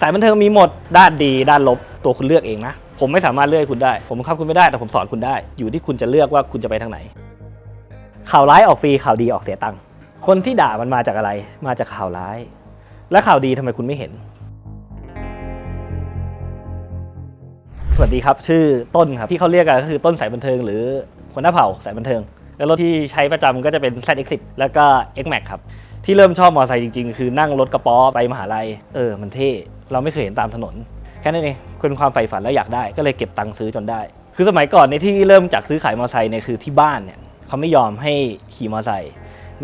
สายบันเทิงมีหมดด้านดีด้านลบตัวคุณเลือกเองนะ ผมไม่สามารถเลือกคุณได้ ผมบังคับคุณไม่ได้แต่ผมสอนคุณได้ อยู่ที่คุณจะเลือกว่าคุณจะไปทางไหน ข่าวร้ายออกฟรีข่าวดีออกเสียตังค์คนที่ด่ามันมาจากอะไร มาจากข่าวร้าย และข่าวดีทำไมคุณไม่เห็น สวัสดีครับ ชื่อต้นครับที่เขาเรียกกันก็คือต้นสายบันเทิง หรือคนหน้าเผ่าสายบันเทิง แล้วรถที่ใช้ประจำก็จะเป็น ZX10 แล้วก็ XMAX ครับ ที่เริ่มชอบมอเตอร์ไซค์จริงๆ คือนั่งรถกระป๋อไปมหาลัย เออ มันเท่ เราไม่เคยเห็นตามถนน แค่นั้นเองเป็นความใฝ่ฝันแล้วอยากได้ ก็เลยเก็บตังค์ซื้อจนได้ คือสมัยก่อนในที่เริ่มจากซื้อขายมอเตอร์ไซค์เนี่ยคือที่บ้านเนี่ยเขาไม่ยอมให้ขี่มอเตอร์ไซค์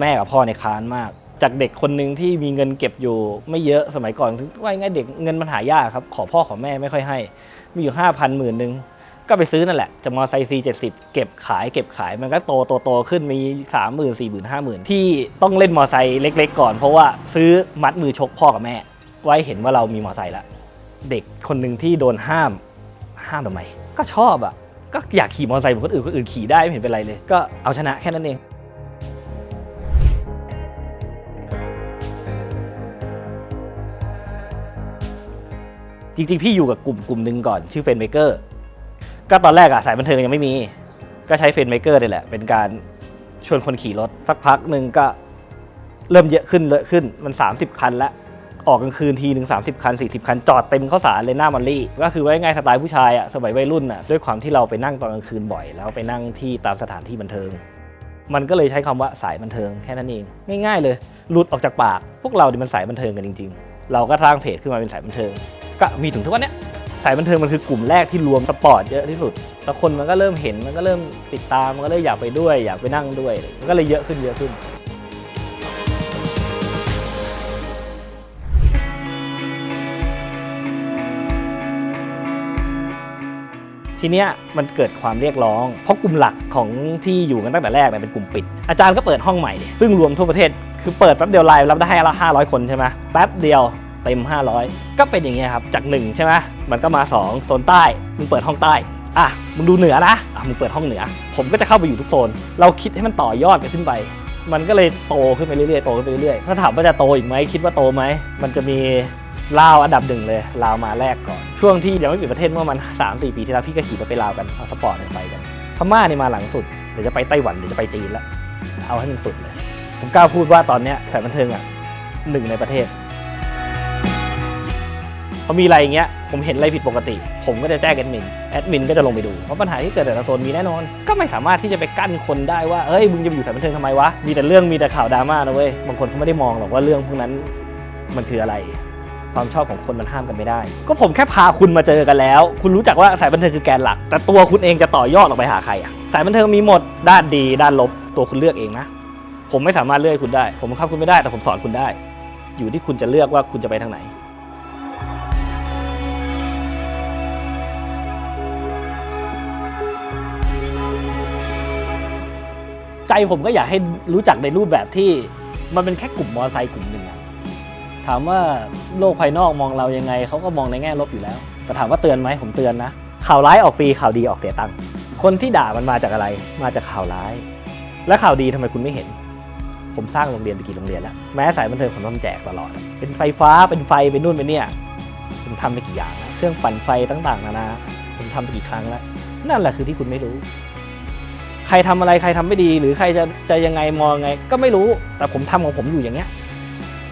แม่กับพ่อในยค้านมาก จากเด็กคนหนึ่งที่มีเงินเก็บอยู่ไม่เยอะสมัยก่อนว่าง่ายๆเด็กเงินมันหายากครับ ขอพ่อขอแม่ไม่ค่อยให้ มีอยู่ห้าพันหมื่นหนึ่ง ก็ไปซื้อนั่นแหละจะมอไซค์ซีเจ็ดสิบเก็บขายเก็บขายมันก็โตโตโตขึ้นมีสามหมื่นสี่หมื่นห้าหมื่นที่ต้องเล่นมอไซค์เล็ก ๆ ก่อน เพราะว่าซื้อมัดมือชกพ่อกับแม่ ไว้เห็นว่าเรามีมอไซค์ล้วเด็กคนหนึ่งที่โดนห้าม ห้ามทำไม ก็ชอบอะ ก็อยากขี่มอเตอร์ไซค์เหมือนคนอื่นคนอื่นขี่ได้ไม่เห็นเป็นไรเลย ก็เอาชนะแค่นั้นเอง จริงๆ พี่อยู่กับกลุ่มกลุ่มหนึ่งก่อน ชื่อเฟนเมเกอร์ ก็ตอนแรกอะสายบันเทิงยังไม่มี ก็ใช้เฟนเมเกอร์นี่แหละ เป็นการชวนคนขี่รถ สักพักหนึ่งก็เริ่มเยอะขึ้นเยอะขึ้นมัน 30 คันละออกกลางคืนทีหนึ่ง30คัน40คันจอดเต็มข้าวสารเลยหน้ามอลลี่ ก็คือไว้ง่ายสไตล์ผู้ชายอะสมัยวัยรุ่นอะด้วยความที่เราไปนั่งตอนกลางคืนบ่อย แล้วไปนั่งที่ตามสถานที่บันเทิง มันก็เลยใช้คำว่าสายบันเทิงแค่นั้นเอง ง่าย ๆ เลยหลุดออกจากปาก พวกเราดิมันสายบันเทิงกันจริง ๆ เราก็สร้างเพจขึ้นมาเป็นสายบันเทิง ก็มีถึงทุกวันเนี้ย สายบันเทิงมันคือกลุ่มแรกที่รวมสปอร์ตเยอะที่สุด แล้วคนมันก็เริ่มเห็นมันก็เริ่มติดตามมันก็เลยอยากไปด้วย อยากไปนั่งด้วย มันก็เลยเยอะขึ้นเยอะขึ้นทีเนี้ยมันเกิดความเรียกร้อง เพราะกลุ่มหลักของที่อยู่กันตั้งแต่แรกเนี่ยเป็นกลุ่มปิด อาจารย์ก็เปิดห้องใหม่ ซึ่งรวมทั่วประเทศ คือเปิดแป๊บเดียวไลน์รับได้ให้ละ500คนใช่ไหมแป๊บเดียว เต็ม 500 ก็เป็นอย่างเงี้ยครับจาก1ใช่ไหมมันก็มา 2 โซนใต้มึงเปิดห้องใต้อะมึงดูเหนือนะอะมึงเปิดห้องเหนือ ผมก็จะเข้าไปอยู่ทุกโซน เราคิดให้มันต่อยอดกันขึ้นไป มันก็เลยโตขึ้นไปเรื่อยๆโตขึ้นไปเรื่อยๆถ้าถามว่าจะโตอีกไหมคิดว่าโตไหมมันจะมีลาวอันดับหนึ่งเลยลาวมาแรกก่อน ช่วงที่ยังไม่ปิดประเทศเมื่อมันสามสี่ปีที่แล้วพี่ก็ขี่รถไปลาวกันเอาสปอร์ตไปกันพม่านี่มาหลังสุดเดี๋ยวจะไปไต้หวันเดี๋ยวจะไปจีนแล้วเอาให้มันสุดเลยผมกล้าพูดว่าตอนนี้สายบันเทิงอะหนึ่งในประเทศ พอมีอะไรอย่างเงี้ยผมเห็นอะไรผิดปกติ ผมก็จะแจ้งแอดมินแอดมินก็จะลงไปดูเพราะปัญหาที่เกิดแต่ละโซนมีแน่นอน ก็ไม่สามารถที่จะไปกั้นคนได้ว่าเอ้ยมึงจะไปอยู่สายบันเทิงทำไมวะมีแต่เรื่องมีแต่ข่าวดราม่านะเว้ยบางคนเขาไม่ได้มองหรอกว่าเรื่องพวกนั้นมันคืออะไร ความชอบของคนมันห้ามกันไม่ได้ ก็ผมแค่พาคุณมาเจอกันแล้ว คุณรู้จักว่าสายบันเทิงคือแกนหลัก แต่ตัวคุณเองจะต่อยอดออกไปหาใครอะสายบันเทิงมีหมดด้านดีด้านลบตัวคุณเลือกเองนะผมไม่สามารถเลือกคุณได้ ผมบังคับคุณไม่ได้แต่ผมสอนคุณได้ อยู่ที่คุณจะเลือกว่าคุณจะไปทางไหน ใจผมก็อยากให้รู้จักในรูปแบบที่มันเป็นแค่กลุ่มมอเตอร์ไซค์กลุ่มหนึ่งอะถามว่าโลกภายนอกมองเรายังไงเขาก็มองในแง่ลบอยู่แล้ว แต่ถามว่าเตือนไหมผมเตือนนะ ข่าวร้ายออกฟรีข่าวดีออกเสียตังค์คนที่ด่ามันมาจากอะไร มาจากข่าวร้าย และข่าวดีทำไมคุณไม่เห็น ผมสร้างโรงเรียนไปกี่โรงเรียนแล้วแม้สายบันเทิงผมทำแจกตลอด เป็นไฟฟ้าเป็นไฟเป็นนู่นเป็นเนี่ยผมทำไปกี่อย่างแล้วเครื่องปั่นไฟต่างๆนานาผมทำไปกี่ครั้งแล้วนั่นแหละคือที่คุณไม่รู้ รทำอะไรใครทำไม่ดี หรือใครจะจะยังไงมองไง ก็ไม่รู้แต่ผมทำของผมอยู่อย่างเงี้ย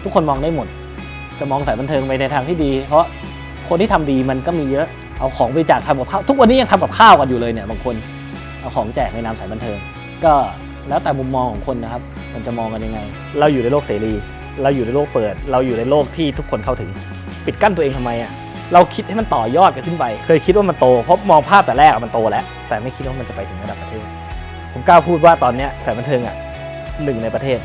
ทุกคนมองได้หมด จะมองสายบันเทิงไปในทางที่ดี เพราะคนที่ทำดีมันก็มีเยอะเอาของบริจาคทำกับข้าวทุกวันนี้ยังทำกับข้าวกันอยู่เลยเนี่ยบางคนเอาของแจกในนามสายบันเทิง ก็แล้วแต่มุมมองของคนนะครับ มันจะมองกันยังไง เราอยู่ในโลกเสรี เราอยู่ในโลกเปิด เราอยู่ในโลกที่ทุกคนเข้าถึง ปิดกั้นตัวเองทำไมอะเราคิดให้มันต่อยอดกันขึ้นไป เคยคิดว่ามันโตเพราะมองภาพแต่แรกมันโตแล้ว แต่ไม่คิดว่ามันจะไปถึงระดับประเทศ ผมกล้าพูดว่าตอนเนี้ยสายบันเทิงอะหนึ่งในประเทศ